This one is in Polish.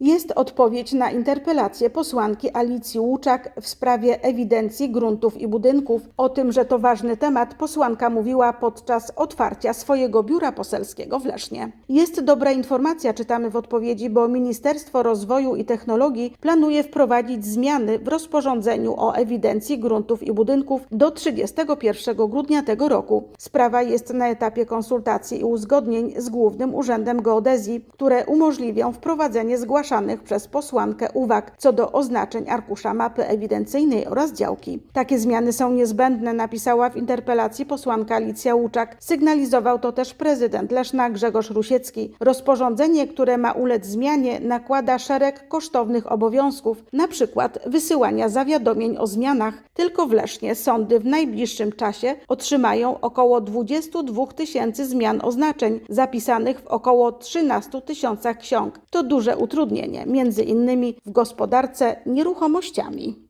Jest odpowiedź na interpelację posłanki Alicji Łuczak w sprawie ewidencji gruntów i budynków. O tym, że to ważny temat, posłanka mówiła podczas otwarcia swojego biura poselskiego w Lesznie. Jest dobra informacja, czytamy w odpowiedzi, bo Ministerstwo Rozwoju i Technologii planuje wprowadzić zmiany w rozporządzeniu o ewidencji gruntów i budynków do 31 grudnia tego roku. Sprawa jest na etapie konsultacji i uzgodnień z Głównym Urzędem Geodezji, które umożliwią wprowadzenie zgłaszanych przez posłankę uwag co do oznaczeń arkusza mapy ewidencyjnej oraz działki. Takie zmiany są niezbędne, napisała w interpelacji posłanka Alicja Łuczak. Sygnalizował to też prezydent Leszna Grzegorz Rusiecki. Rozporządzenie, które ma ulec zmianie, nakłada szereg kosztownych obowiązków, przykład wysyłania zawiadomień o zmianach. Tylko w Lesznie sądy w najbliższym czasie otrzymają około 22 tysięcy zmian oznaczeń zapisanych w około 13 tysiącach ksiąg. To duże utrudnienie, między innymi w gospodarce nieruchomościami.